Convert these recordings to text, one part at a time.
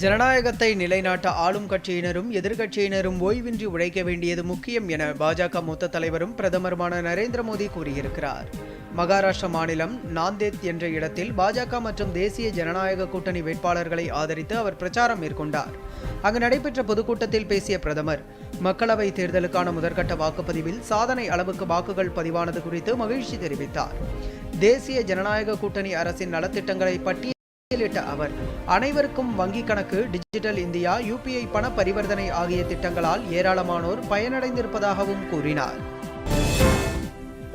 ஜனநாயகத்தை நிலைநாட்ட ஆளும் கட்சியினரும் எதிர்க்கட்சியினரும் ஓய்வின்றி உழைக்க வேண்டியது முக்கியம் என பாஜக மூத்த தலைவரும் பிரதமருமான நரேந்திர மோடி கூறியிருக்கிறார். மகாராஷ்டிரா மாநிலம் நாந்தேத் என்ற இடத்தில் பாஜக மற்றும் தேசிய ஜனநாயக கூட்டணி வேட்பாளர்களை ஆதரித்து அவர் பிரச்சாரம் மேற்கொண்டார். அங்கு நடைபெற்ற பொதுக்கூட்டத்தில் பேசிய பிரதமர் மக்களவை தேர்தலுக்கான முதற்கட்ட வாக்குப்பதிவில் சாதனை அளவுக்கு வாக்குகள் பதிவானது குறித்து மகிழ்ச்சி தெரிவித்தார். தேசிய ஜனநாயக கூட்டணி அரசின் நலத்திட்டங்களை பட்டியல் பட்டியலிட்ட அவர். அனைவருக்கும் வங்கி கணக்கு டிஜிட்டல் இந்தியா யூபிஐ பண பரிவர்த்தனை ஆகிய திட்டங்களால் ஏராளமானோர் பயனடைந்திருப்பதாகவும் கூறினார்.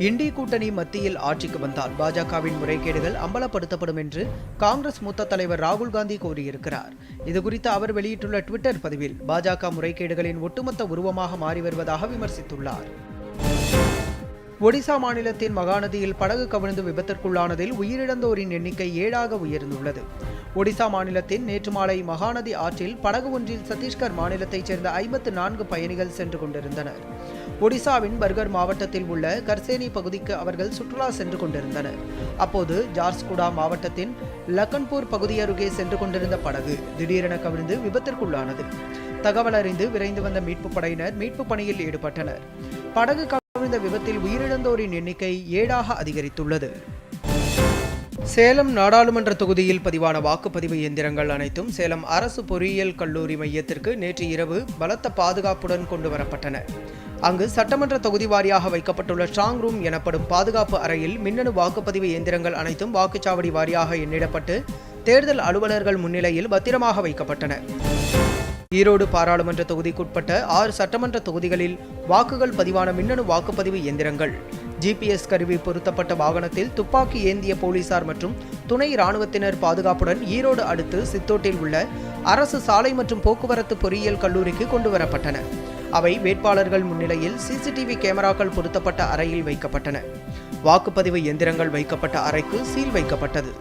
இண்டி கூட்டணி மத்தியில் ஆட்சிக்கு வந்தால் பாஜகவின் முறைகேடுகள் அம்பலப்படுத்தப்படும் என்று காங்கிரஸ் மூத்த தலைவர் ராகுல் காந்தி கூறியிருக்கிறார். இதுகுறித்து அவர் வெளியிட்டுள்ள ட்விட்டர் பதிவில் பாஜக முறைகேடுகளின் ஒட்டுமொத்த உருவமாக மாறி வருவதாக விமர்சித்துள்ளார். ஒடிசா மாநிலத்தின் மகாநதியில் படகு கவிழ்ந்து விபத்திற்குள்ளானதில் உயிரிழந்தோரின் எண்ணிக்கை ஏழாக உயர்ந்துள்ளது. ஒடிசா மாநிலத்தின் நேற்று மாலை மகாநதி ஆற்றில் படகு ஒன்றில் சத்தீஸ்கர் மாநிலத்தைச் சேர்ந்த ஐம்பத்து நான்கு பயணிகள் சென்று கொண்டிருந்தனர். ஒடிசாவின் பர்கர் மாவட்டத்தில் உள்ள கர்சேனி பகுதிக்கு அவர்கள் சுற்றுலா சென்று கொண்டிருந்தனர். அப்போது ஜார்ஸ்குடா மாவட்டத்தின் லக்கன்பூர் பகுதி அருகே சென்று கொண்டிருந்த படகு திடீரென கவிழ்ந்து விபத்திற்குள்ளானது. தகவல் அறிந்து விரைந்து வந்த மீட்புப் படையினர் மீட்புப் பணியில் ஈடுபட்டனர். படகு கவிழ்ந்த விபத்தில் உயிரிழந்தோரின் எண்ணிக்கை ஏழாக அதிகரித்துள்ளது. சேலம் நாடாளுமன்ற தொகுதியில் பதிவான வாக்குப்பதிவு இயந்திரங்கள் அனைத்தும் சேலம் அரசு பொறியியல் கல்லூரி மையத்திற்கு நேற்று இரவு பலத்த பாதுகாப்புடன் கொண்டு வரப்பட்டன. அங்கு சட்டமன்ற தொகுதி வாரியாக வைக்கப்பட்டுள்ள ஸ்ட்ராங் ரூம் எனப்படும் பாதுகாப்பு அறையில் மின்னணு வாக்குப்பதிவு இயந்திரங்கள் அனைத்தும் வாக்குச்சாவடி வாரியாக எண்ணிடப்பட்டு தேர்தல் அலுவலர்கள் முன்னிலையில் பத்திரமாக வைக்கப்பட்டன. ஈரோடு பாராளுமன்ற தொகுதிக்குட்பட்ட ஆறு சட்டமன்ற தொகுதிகளில் வாக்குகள் பதிவான மின்னணு வாக்குப்பதிவு இயந்திரங்கள். ஜிபிஎஸ் கருவி பொருத்தப்பட்ட வாகனத்தில் துப்பாக்கி ஏந்திய போலீசார் மற்றும் துணை ராணுவத்தினர் பாதுகாப்புடன் ஈரோடு அடுத்து சித்தோட்டில் உள்ள அரசு சாலை மற்றும் போக்குவரத்து பொறியியல் கல்லூரிக்கு கொண்டு வரப்பட்டன அவை வேட்பாளர்கள் முன்னிலையில் சிசிடிவி கேமராக்கள் பொருத்தப்பட்ட அறையில் வைக்கப்பட்டன. வாக்குப்பதிவு எந்திரங்கள் வைக்கப்பட்ட அறைக்கு சீல் வைக்கப்பட்டது.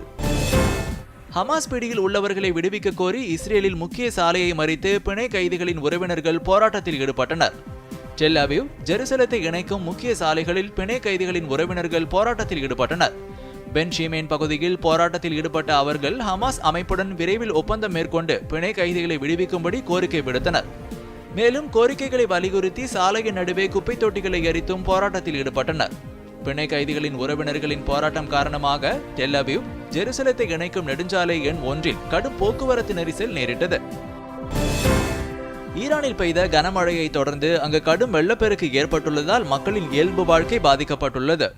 ஹமாஸ் பிடியில் உள்ளவர்களை விடுவிக்க கோரி இஸ்ரேலில் முக்கிய சாலையை மறித்து பிணை கைதிகளின் உறவினர்கள் போராட்டத்தில் ஈடுபட்டனர். டெல்லாவிவ் ஜெருசலத்தை இணைக்கும் முக்கிய சாலைகளில் பிணை கைதிகளின் உறவினர்கள் போராட்டத்தில் ஈடுபட்டனர். பென் ஷீமேன் பகுதியில் போராட்டத்தில் ஈடுபட்ட அவர்கள் ஹமாஸ் அமைப்புடன் விரைவில் ஒப்பந்தம் மேற்கொண்டு பிணை கைதிகளை விடுவிக்கும்படி கோரிக்கை விடுத்தனர். மேலும் கோரிக்கைகளை வலியுறுத்தி சாலையின் நடுவே குப்பை தொட்டிகளை எரித்தும் போராட்டத்தில் ஈடுபட்டனர். பிணை கைதிகளின் உறவினர்களின் போராட்டம் காரணமாக டெல் ஜெருசலத்தை இணைக்கும் நெடுஞ்சாலை எண் ஒன்றில் கடும் போக்குவரத்து நெரிசல் நேரிட்டது. ஈரானில் பெய்த கனமழையை தொடர்ந்து அங்கு கடும் வெள்ளப்பெருக்கு ஏற்பட்டுள்ளதால் மக்களின் இயல்பு வாழ்க்கை பாதிக்கப்பட்டுள்ளது.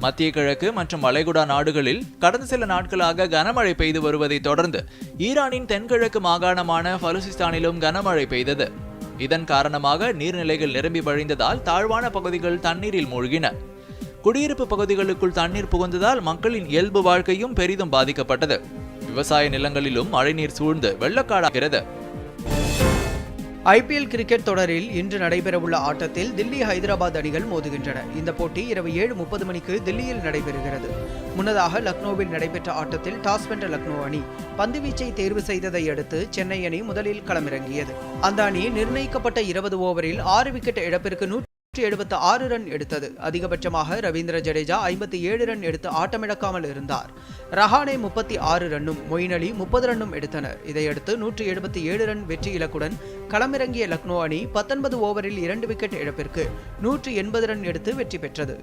மத்திய கிழக்கு மற்றும் வளைகுடா நாடுகளில் கடந்த சில நாட்களாக கனமழை பெய்து வருவதை தொடர்ந்து ஈரானின் தென்கிழக்கு மாகாணமான பலுசிஸ்தானிலும் கனமழை பெய்தது. இதன் காரணமாக நீர்நிலைகள் நிரம்பி வழிந்ததால் தாழ்வான பகுதிகள் தண்ணீரில் மூழ்கின. குடியிருப்பு பகுதிகளுக்குள் தண்ணீர் புகுந்ததால் மக்களின் இயல்பு வாழ்க்கையும் பெரிதும் பாதிக்கப்பட்டது. விவசாய நிலங்களிலும் மழைநீர் சூழ்ந்து வெள்ளக்காடாகிறது. ஐபிஎல் கிரிக்கெட் தொடரில் இன்று நடைபெறவுள்ள ஆட்டத்தில் தில்லி ஹைதராபாத் அணிகள் மோதுகின்றன. இந்த போட்டி இரவு ஏழு முப்பது மணிக்கு தில்லியில் நடைபெறுகிறது. முன்னதாக லக்னோவில் நடைபெற்ற ஆட்டத்தில் டாஸ் வென்ற லக்னோ அணி பந்துவீச்சை தேர்வு செய்ததை அடுத்து சென்னை அணி முதலில் களமிறங்கியது. அந்த அணி நிர்ணயிக்கப்பட்ட இருபது ஓவரில் ஆறு விக்கெட் இழப்பிற்கு நூற்றி எழுபத்து ஆறு ரன் எடுத்தது. அதிகபட்சமாக ரவீந்திர ஜடேஜா ஐம்பத்தி ஏழு ரன் எடுத்து ஆட்டமிழக்காமல் இருந்தார். ரஹானே முப்பத்தி ஆறு ரன்னும் மொயின் அலி முப்பது ரன்னும் எடுத்தனர். இதையடுத்து நூற்றி எழுபத்தி ஏழு ரன் வெற்றி இலக்குடன் களமிறங்கிய லக்னோ அணி பத்தொன்பது ஓவரில் இரண்டு விக்கெட் இழப்பிற்கு நூற்றி எண்பது ரன் எடுத்து வெற்றி பெற்றது.